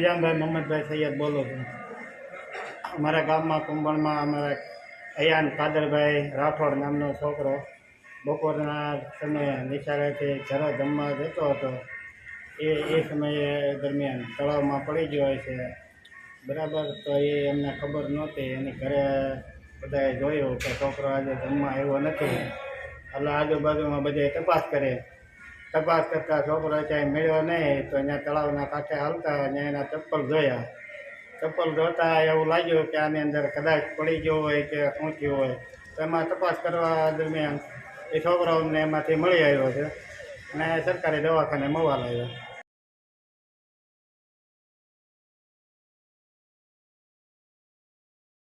અયાનભાઈ મોહમ્મદભાઈ સૈયદ બોલું છું. અમારા ગામમાં, કુંભણમાં અમારા અયાન કાદરભાઈ રાઠોડ નામનો છોકરો બપોરના સમયે નિશાળેથી ઘરે જમવા જતો હતો. એ એ સમયે દરમિયાન તળાવમાં પડી ગયો હોય છે. બરાબર, તો એ એમને ખબર નહોતી. એની ઘરે બધાએ જોયું કે છોકરો આજે જમવા આવ્યો નથી. એટલે આજુબાજુમાં બધે તપાસ કરે. તપાસ કરતાં છોકરો ક્યાંય મળ્યો નહીં, તો અહીંયા તળાવના કાંઠે હાલતા અને એના ચપ્પલ જોયા. ચપ્પલ જોતા એવું લાગ્યું કે આની અંદર કદાચ પડી ગયો હોય કે થયું હોય. તો એમાં તપાસ કરવા દરમિયાન એ છોકરાઓને એમાંથી મળી આવ્યો છે અને સરકારી દવાખાને મોવા લાવ્યો